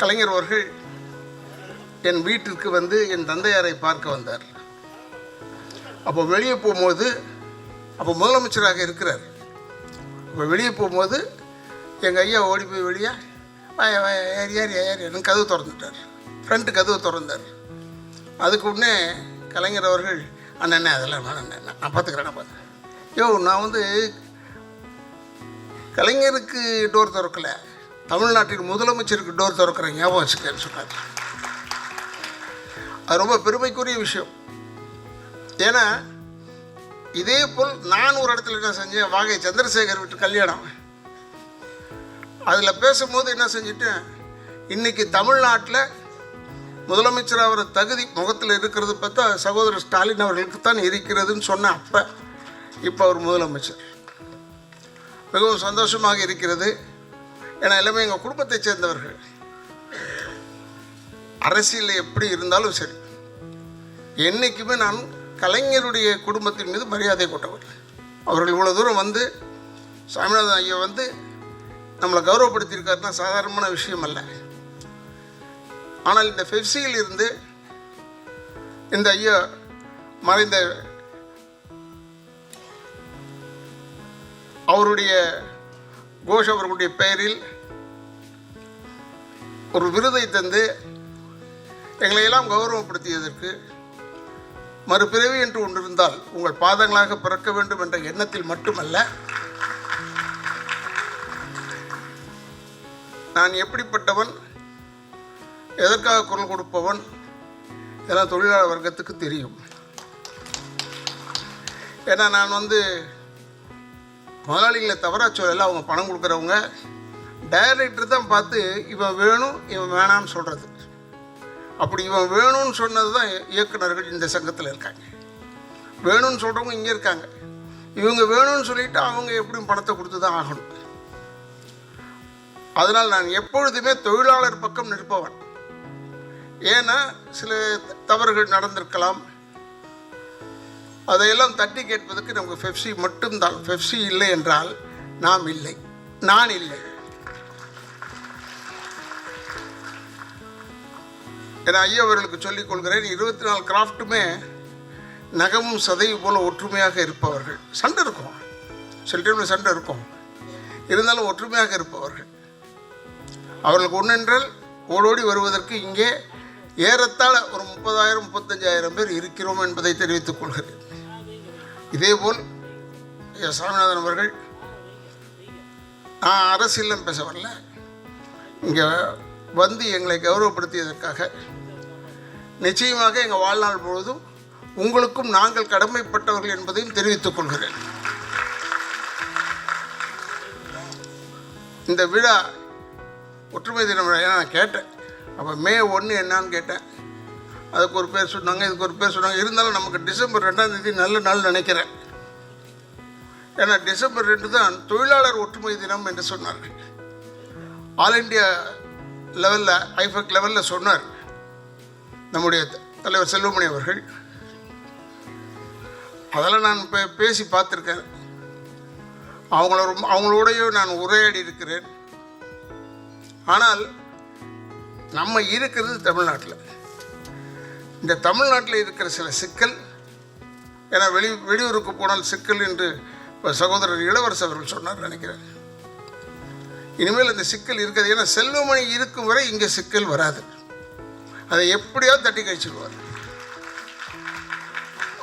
கலைஞர் அவர்கள் என் வீட்டிற்கு வந்து என் தந்தையாரை பார்க்க வந்தார். அப்போ வெளியே போகும்போது அப்போ முதலமைச்சராக இருக்கிறார். அப்போ வெளியே போகும்போது எங்கள் ஐயா ஓடி போய் வெளியே வாய வாய ஏறி ஏறி ஏறி எனக்கு கதவு திறந்துட்டார். ஃப்ரண்ட்டு கதவு திறந்தார். அதுக்கு உடனே கலைஞர் அவர்கள் அண்ணண்ணே அதெல்லாம் நான் நான் பார்த்துக்கிறேன் நான் பார்த்துக்கிறேன். யோ நான் வந்து கலைஞருக்கு டோர் திறக்கல. தமிழ்நாட்டின் முதலமைச்சருக்கு டோர் திறக்கிற ஞாபகம் வச்சுக்கன்னு சொன்னார். அது ரொம்ப பெருமைக்குரிய விஷயம். ஏன்னா இதே போல் நான் ஒரு இடத்துல என்ன செஞ்சேன் வாகை சந்திரசேகர் விட்டு கல்யாணம். அதில் பேசும்போது என்ன செஞ்சிட்டேன் இன்னைக்கு தமிழ்நாட்டில் முதலமைச்சர் அவர் தகுதி முகத்தில் இருக்கிறது பார்த்தா சகோதரர் ஸ்டாலின் அவர்களுக்கு தான் இருக்கிறதுன்னு சொன்ன அப்போ இப்போ அவர் முதலமைச்சர். மிகவும் சந்தோஷமாக இருக்கிறது. ஏன்னா எல்லாமே எங்கள் குடும்பத்தை சேர்ந்தவர்கள். அரசியலில் எப்படி இருந்தாலும் சரி என்றைக்குமே நான் கலைஞருடைய குடும்பத்தின் மீது மரியாதை கொண்டவர் அவர்கள் இவ்வளோ தூரம் வந்து சாமிநாதன் ஐயா வந்து நம்மளை கௌரவப்படுத்தியிருக்காருன்னா சாதாரணமான விஷயம் அல்ல. ஆனால் இந்த ஃபெப்சியில் இருந்து இந்த ஐயா மறைந்த அவருடைய கோஷ் அவர்களுடைய பெயரில் ஒரு விருதை தந்து எங்களையெல்லாம் கௌரவப்படுத்தியதற்கு மறுபிறவி என்று ஒன்றிருந்தால் உங்கள் பாதங்களாக பிறக்க வேண்டும் என்ற எண்ணத்தில் மட்டுமல்ல நான் எப்படிப்பட்டவன் எதற்காக குரல் கொடுப்பவன் இதெல்லாம் தொழிலாளர் வர்க்கத்துக்கு தெரியும். ஏன்னா நான் வந்து முதலாளிகளை தவறாக சொல்லல அவங்க பணம் கொடுக்குறவங்க. டைரக்டர் தான் பார்த்து இவன் வேணும் இவன் வேணான்னு சொல்கிறது அப்படி இவன் வேணும்னு சொன்னது தான் இயக்குனர்கள் இந்த சங்கத்தில் இருக்காங்க. வேணும்னு சொல்கிறவங்க இங்கே இருக்காங்க. இவங்க வேணும்னு சொல்லிட்டு அவங்க எப்படியும் பணத்தை கொடுத்து தான் ஆகணும். அதனால் நான் எப்பொழுதுமே தொழிலாளர் பக்கம் நிற்பவன். ஏன்னா சில தவறுகள் நடந்திருக்கலாம். அதையெல்லாம் தட்டி கேட்பதற்கு நமக்கு ஃபெப்சி மட்டும்தான். ஃபெப்சி இல்லை என்றால் நாம் இல்லை. நான் இல்லை. என ஐயா அவர்களுக்கு சொல்லிக் கொள்கிறேன் இருபத்தி நாலு கிராஃப்ட்டுமே நகமும் சதையும் போல ஒற்றுமையாக இருப்பவர்கள். சண்டை இருக்கும். சில டைமில் சண்டை இருக்கும். இருந்தாலும் ஒற்றுமையாக இருப்பவர்கள். அவர்களுக்கு ஒன்றென்றால் ஓடோடி வருவதற்கு இங்கே ஏறத்தாழ ஒரு முப்பதாயிரம் முப்பத்தஞ்சாயிரம் பேர் இருக்கிறோம் என்பதை தெரிவித்துக் கொள்கிறேன். இதேபோல் ஐயா சாமிநாதன் அவர்கள் நான் அரசியலும் பேச வரல. இங்கே வந்து எங்களை கௌரவப்படுத்தியதற்காக நிச்சயமாக எங்கள் வாழ்நாள் முழுவதும் உங்களுக்கும் நாங்கள் கடமைப்பட்டவர்கள் என்பதையும் தெரிவித்துக் கொள்கிறேன். இந்த விழா ஒற்றுமை தினம் விழா ஏன்னா நான் கேட்டேன். அப்போ மே ஒன்று என்னான்னு கேட்டேன். அதுக்கு ஒரு பேர் சொன்னாங்க இதுக்கு ஒரு பேர் சொன்னாங்க. இருந்தாலும் நமக்கு டிசம்பர் ரெண்டாம் தேதி நல்ல நாள் நினைக்கிறேன். ஏன்னா டிசம்பர் ரெண்டு தான் தொழிலாளர் ஒற்றுமை தினம் என்று சொன்னார்கள். ஆல் இண்டியா லெவலில் ஐஃபெக் லெவலில் சொன்னார். நம்முடைய தலைவர் செல்வமணி அவர்கள். அதெல்லாம் நான் பே பேசி பார்த்துருக்கேன். அவங்கள ரொம்ப அவங்களோடையும் நான் உரையாடி இருக்கிறேன். ஆனால் நம்ம இருக்கிறது தமிழ்நாட்டில். இந்த தமிழ்நாட்டில் இருக்கிற சில சிக்கல் ஏன்னா வெளி வெளியூருக்கு போனால் சிக்கல் என்று இப்போ சகோதரர் இளவரசு அவர்கள் சொன்னார் நினைக்கிறேன். இனிமேல் இந்த சிக்கல் இருக்காது. ஏன்னா செல்வமணி இருக்கும் வரை இங்கே சிக்கல் வராது. அதை எப்படியாவது தட்டி கழிச்சிடுவார்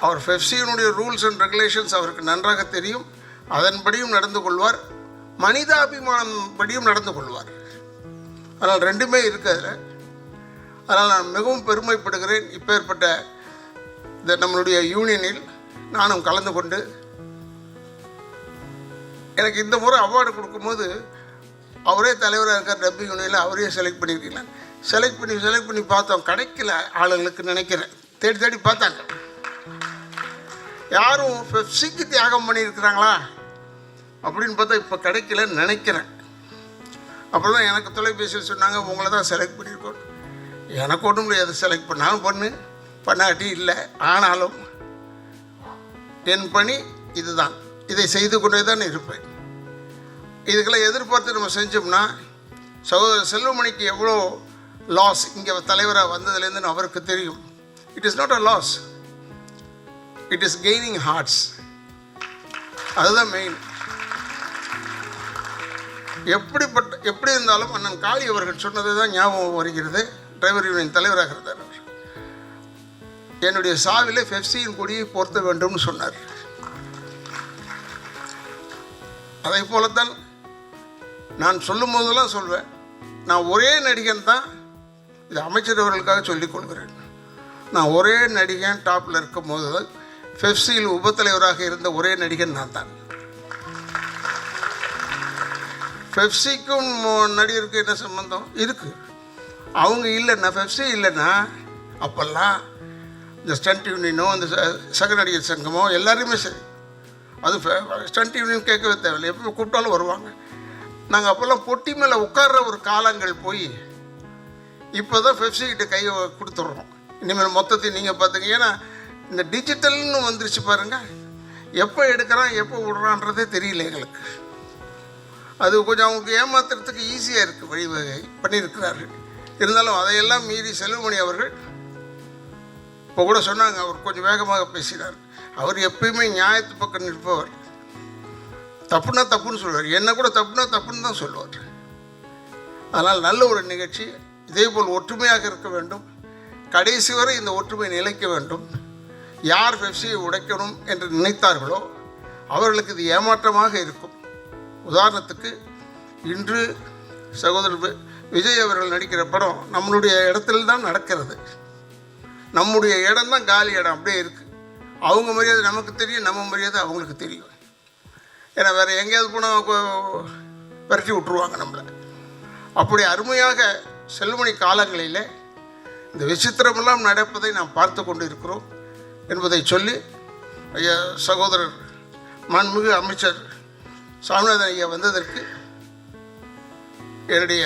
அவர் ஃபெஃப்சியினுடைய ரூல்ஸ் அண்ட் ரெகுலேஷன்ஸ் அவருக்கு நன்றாக தெரியும். அதன்படியும் நடந்து கொள்வார். மனிதாபிமானம் படியும் நடந்து கொள்வார். அதனால் ரெண்டுமே இருக்கு அதில் அதனால் நான் மிகவும் பெருமைப்படுகிறேன். இப்பேற்பட்ட இந்த நம்மளுடைய யூனியனில் நானும் கலந்து கொண்டு எனக்கு இந்த முறை அவார்டு கொடுக்கும்போது அவரே தலைவராக இருக்கார் டப்பி யூனியனில் அவரே செலக்ட் பண்ணியிருக்கீங்களா? செலக்ட் பண்ணி செலக்ட் பண்ணி பார்த்தோம். கிடைக்கல ஆளுங்களுக்கு நினைக்கிறேன். தேடி தேடி பார்த்தாங்க. யாரும் பெப்சிக்கு தியாகம் பண்ணியிருக்கிறாங்களா? அப்படின்னு பார்த்தா இப்போ கிடைக்கலன்னு நினைக்கிறேன். அப்புறம் தான் எனக்கு தொலைபேசியில் சொன்னாங்க உங்களை தான் செலக்ட் பண்ணியிருக்கோம். எனக்கு ஒன்றும் முடியாது செலக்ட் பண்ணாலும் பண்ணு. பண்ணாட்டி இல்லை ஆனாலும். என் பணி இதுதான். இதை செய்து கொண்டே தான் இருப்பேன். இதுக்கெல்லாம் எதிர்பார்த்து நம்ம செஞ்சோம்னா சகோதரர் செல்வமணிக்கு எவ்வளோ லாஸ் இங்கே தலைவராக வந்ததுலேருந்து அவருக்கு தெரியும். It is not a loss it is gaining hearts அதுதான் மெயின் எப்படிப்பட்ட எப்படி இருந்தாலும் அண்ணன் காளி அவர்கள் சொன்னது தான் ஞாபகம் வருகிறது. டிரைவர் யூனியன் தலைவராக இருந்தார் அவர். என்னுடைய சாவில் ஃபெப்சியின் கொடியை போர்த்த வேண்டும்னு சொன்னார். அதை போலத்தான் நான் சொல்லும் போதெல்லாம் சொல்வேன். நான் ஒரே நடிகன் தான் இது அமைச்சர் அவர்களுக்காக சொல்லிக் கொள்கிறேன். நான் ஒரே நடிகன் டாப்பில் இருக்கும் போது ஃபெப்சியில் உபத்தலைவராக இருந்த ஒரே நடிகன் நான் தான். பெப்சிக்கும் நடிகருக்கு என்ன சம்பந்தம்? இருக்குது அவங்க இல்லைன்னா பெப்சி இல்லைன்னா அப்போல்லாம் இந்த ஸ்டண்ட் யூனியனோ அந்த ச- சக நடிகர் சங்கமோ எல்லாருமே சரி. அது ஸ்டண்ட் யூனியன் கேட்கவே தேவையில்லை. எப்போ கூப்பிட்டாலும் வருவாங்க. நாங்கள் அப்போல்லாம் பொட்டி மேலே உட்கார்ற ஒரு காலங்கள் போய் இப்போ தான் வெப்சைட்டு கையை கொடுத்துட்றோம். இனிமேல் மொத்தத்தையும் நீங்கள் பார்த்துங்க. ஏன்னா இந்த டிஜிட்டல்னு வந்துருச்சு பாருங்கள் எப்போ எடுக்கிறான் எப்போ விடுறான்றதே தெரியல எங்களுக்கு. அது கொஞ்சம் அவங்களுக்கு ஏமாத்துறதுக்கு ஈஸியாக இருக்குது வழிவகை பண்ணியிருக்கிறார்கள். இருந்தாலும் அதையெல்லாம் மீறி செல்வமணி அவர்கள் இப்போ கூட சொன்னாங்க அவர் கொஞ்சம் வேகமாக பேசினார். அவர் எப்பயுமே நியாயத்து பக்கம் நிற்பவர். தப்புனா தப்புன்னு சொல்லுவார். என்ன கூட தப்புனா தப்புன்னு தான் சொல்லுவார். அதனால் நல்ல ஒரு நிகழ்ச்சி. இதேபோல் ஒற்றுமையாக இருக்க வேண்டும். கடைசி வரை இந்த ஒற்றுமை நிலைக்க வேண்டும். யார் பெப்சியை உடைக்கணும் என்று நினைத்தார்களோ அவர்களுக்கு இது ஏமாற்றமாக இருக்கும். உதாரணத்துக்கு இன்று சகோதரர் விஜய் அவர்கள் நடிக்கிற படம் நம்மளுடைய இடத்துல தான் நடக்கிறது. நம்முடைய இடம் தான் காலி இடம். அப்படியே இருக்குது அவங்க மரியாதை நமக்கு தெரியும் நம்ம மரியாதை அவங்களுக்கு தெரியும். ஏன்னா வேறு எங்கேயாவது போனால் விரட்டி விட்டுருவாங்க நம்மளை. அப்படி அருமையாக செல்மணி காலங்களிலே இந்த விசித்திரமெல்லாம் நடப்பதை நாம் பார்த்து கொண்டு இருக்கிறோம் என்பதை சொல்லி ஐயா சகோதரர் மாண்புமிகு அமைச்சர் சாமிநாதன் ஐயா வந்ததற்கு என்னுடைய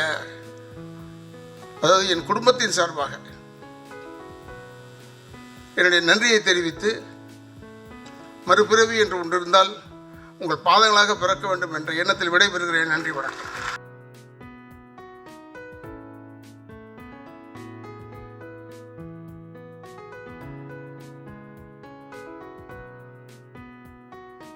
அதாவது என் குடும்பத்தின் சார்பாக என்னுடைய நன்றியை தெரிவித்து மறுபிறவி என்று ஒன்று இருந்தால் உங்கள் பாதங்களாக பிறக்க வேண்டும் என்ற எண்ணத்தில் விடைபெறுகிறேன். நன்றி வணக்கம்.